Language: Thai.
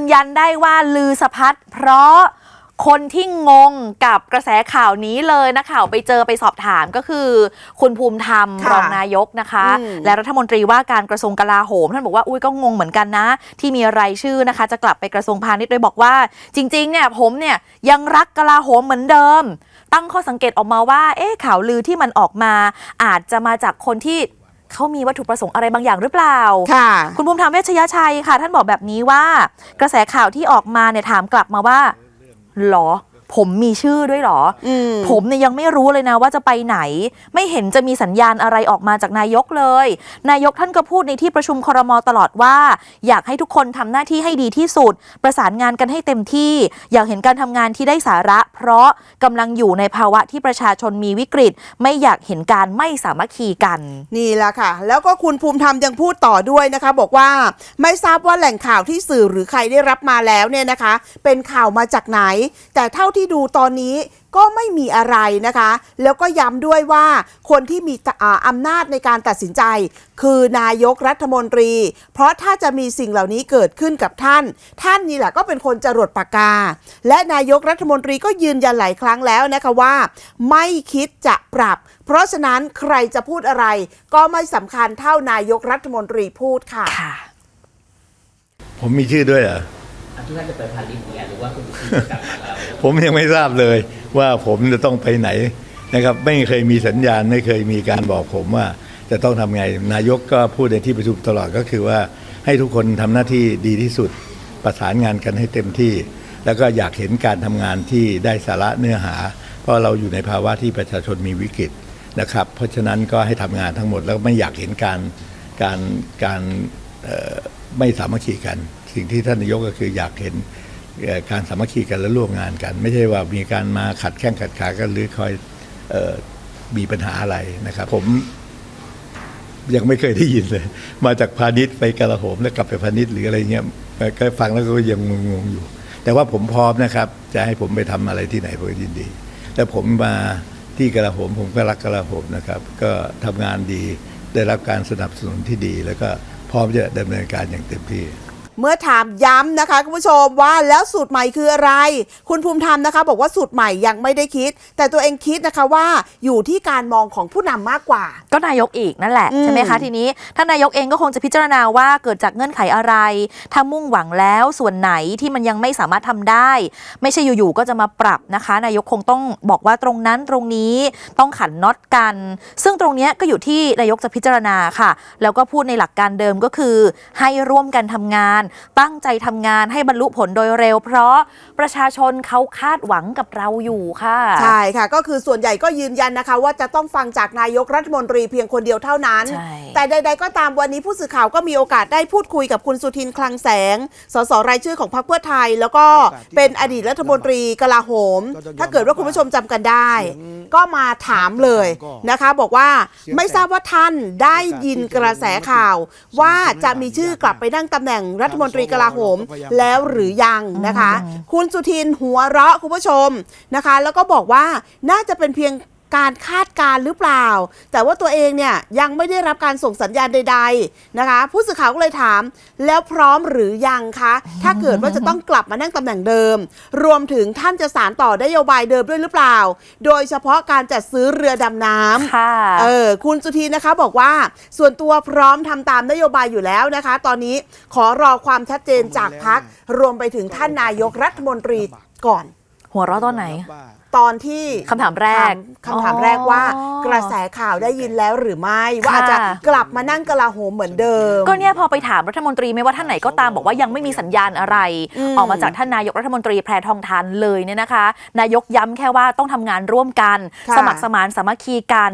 นยันได้ว่าลือสะพัดเพราะคนที่งงกับกระแสข่าวนี้เลยนะข่าวไปเจอไปสอบถามก็คือ คุณภูมิธรรมค่ะรองนายกนะคะ อืม และรัฐมนตรีว่าการกระทรวงกลาโหม ท่านบอกว่าอุ้ยก็งงเหมือนกันนะ ที่มีรายชื่อนะคะ จะกลับไปกระทรวงพาณิชย์โดยบอกว่า จริงๆเนี่ยผมเนี่ยยังรักกลาโหมเหมือนเดิม ตั้งข้อสังเกตออกมาว่า เอ๊ะข่าวลือที่มันออกมา อาจจะมาจากคนที่ เขามีวัตถุประสงค์อะไรบางอย่างหรือเปล่า ค่ะ คุณภูมิธรรมเวชยชัยค่ะ ท่านบอกแบบนี้ว่า กระแสข่าวที่ออกมาเนี่ยถามกลับมาว่าหรอ ผมมีชื่อด้วยเหรออืมผมเนี่ยยังไม่รู้เลยนะว่าจะไปไหน ไม่เห็นจะมีสัญญาณอะไรออกมาจากนายกเลย นายกท่านก็พูดในที่ประชุมครมตลอดว่า อยากให้ทุกคนทำหน้าที่ให้ดีที่สุด ประสานงานกันให้เต็มที่ อยากเห็นการทำงานที่ได้สาระ เพราะกำลังอยู่ในภาวะที่ประชาชนมีวิกฤต ไม่อยากเห็นการไม่สามัคคีกัน นี่แหละค่ะ แล้วก็คุณภูมิธรรมยังพูดต่อด้วยนะคะ บอกว่าไม่ทราบว่าแหล่งข่าวที่สื่อหรือใครได้รับมาแล้วเนี่ยนะคะ เป็นข่าวมาจากไหน แต่เท่าที่ดูตอนนี้ก็ไม่มีอะไรนะคะ แล้วก็ย้ำด้วยว่าคนที่มีอ่าอำนาจในการตัดสินใจ คือนายกรัฐมนตรี เพราะถ้าจะมีสิ่งเหล่านี้เกิดขึ้นกับท่าน ท่านนี่แหละก็เป็นคนจรวดปากกา และนายกรัฐมนตรีก็ยืนยันหลายครั้งแล้วนะคะว่า ไม่คิดจะปรับ เพราะฉะนั้นใครจะพูดอะไร ก็ไม่สำคัญเท่านายกรัฐมนตรีพูดค่ะค่ะผมมีชื่อด้วยเหรอ อันที่ท่านจะไปพาณิชย์เนี่ยหรือว่าคุณจะกลับมาแล้วผมยังไม่ทราบเลยว่าผมจะต้องไปไหนนะครับ ไม่เคยมีสัญญาณไม่เคยมีการบอกผมว่าจะต้องทำไงนายกก็พูดในที่ประชุมตลอดก็คือว่าให้ทุกคนทำหน้าที่ดีที่สุดประสานงานกันให้เต็มที่ แล้วก็อยากเห็นการทำงานที่ได้สาระเนื้อหา เพราะเราอยู่ในภาวะที่ประชาชนมีวิกฤตนะครับ เพราะฉะนั้นก็ให้ทำงานทั้งหมดแล้วไม่อยากเห็นการการการไม่สามัคคีกัน สิ่งที่ท่านนายกก็คืออยากเห็นการสามัคคีกันและร่วมงานกัน ไม่ใช่ว่ามีการมาขัดแข้งขัดขากันหรือคอยออมีปัญหาอะไรนะครับ ผมยังไม่เคยได้ยินเลย มาจากพาณิชย์ไปกระโหมแล้วกลับไปพาณิชย์หรืออะไรเงี้ยก็ฟังแล้วก็ยังงงๆอยู่ แต่ว่าผมพร้อมนะครับ จะให้ผมไปทำอะไรที่ไหนผมยินดีแต่ผมมาที่กระโหม ผมก็รักกระโหมนะครับ ก็ทำงานดีได้รับการสนับสนุนที่ดี แล้วก็พร้อมจะดำเนินการอย่างเต็มที่ เมื่อถามย้ำนะคะคุณผู้ชมว่าแล้วสูตรใหม่คืออะไร คุณภูมิธรรมนะคะ บอกว่าสูตรใหม่ยังไม่ได้คิด แต่ตัวเองคิดนะคะว่าอยู่ที่การมองของผู้นำมากกว่า ก็นายกอีกนั่นแหละอืมใช่ไหมคะทีนี้ท่านนายกเองก็คงจะพิจารณาว่าเกิดจากเงื่อนไขอะไร ถ้ามุ่งหวังแล้วส่วนไหนที่มันยังไม่สามารถทำได้ ไม่ใช่อยู่ๆก็จะมาปรับนะคะ นายกคงต้องบอกว่าตรงนั้นตรงนี้ต้องขันน็อตกัน ซึ่งตรงเนี้ยก็อยู่ที่นายกจะพิจารณาค่ะ แล้วก็พูดในหลักการเดิมก็คือ ให้ร่วมกันทำงานตั้งใจทำงานให้บรรลุผลโดยเร็ว เพราะประชาชนเขาคาดหวังกับเราอยู่ค่ะ ใช่ค่ะ ก็คือส่วนใหญ่ก็ยืนยันนะคะ ว่าจะต้องฟังจากนายกรัฐมนตรีเพียงคนเดียวเท่านั้น ใช่ แต่ใด ๆ ก็ตามวันนี้ผู้สื่อข่าวก็มีโอกาสได้พูดคุยกับคุณสุทินคลังแสง สสรายชื่อของพรรคเพื่อไทย แล้วก็เป็นอดีตรัฐมนตรีกลาโหม ถ้าเกิดว่าคุณผู้ชมจำกันได้ ก็มาถามเลยนะคะ บอกว่าไม่ทราบว่าท่านได้ยินกระแสข่าว ว่าจะมีชื่อกลับไปนั่งตำแหน่งรัฐมนตรีกลาโหมแล้วหรือยังนะคะ คุณสุทินหัวเราะคุณผู้ชมนะคะ แล้วก็บอกว่าน่าจะเป็นเพียง การคาดการณ์หรือเปล่า แต่ว่าตัวเองเนี่ยยังไม่ได้รับการส่งสัญญาณใด ๆนะคะ ผู้สื่อข่าวก็เลยถาม แล้วพร้อมหรือยังคะ ถ้าเกิดว่าจะต้องกลับมานั่งตำแหน่งเดิม รวมถึงท่านจะสารต่อนโยบายเดิมด้วยหรือเปล่า โดยเฉพาะการจัดซื้อเรือดำน้ำค่ะเออคุณสุธีนะคะบอกว่าส่วนตัวพร้อมทำตามนโยบายอยู่แล้วนะคะ ตอนนี้ขอรอความชัดเจนจากพักรวมไปถึงท่านนายกรัฐมนตรีก่อน หัวเราะตอนไหน ตอนที่คำถามแรกถามคำถามแรกว่าอ๋อกระแสข่าวได้ยินแล้วหรือไม่ว่าอาจจะค่ะกลับมานั่งกลาโหมเหมือนเดิม ก็เนี่ยพอไปถามรัฐมนตรีไม่ว่าท่านไหนก็ตามบอกว่ายังไม่มีสัญญาณอะไรอืมออกมาจากท่านนายกรัฐมนตรีแพรทองทานเลยเนี่ยนะคะ นายกย้ำแค่ว่าต้องทำงานร่วมกันค่ะสมัครสมานสามัคคีกัน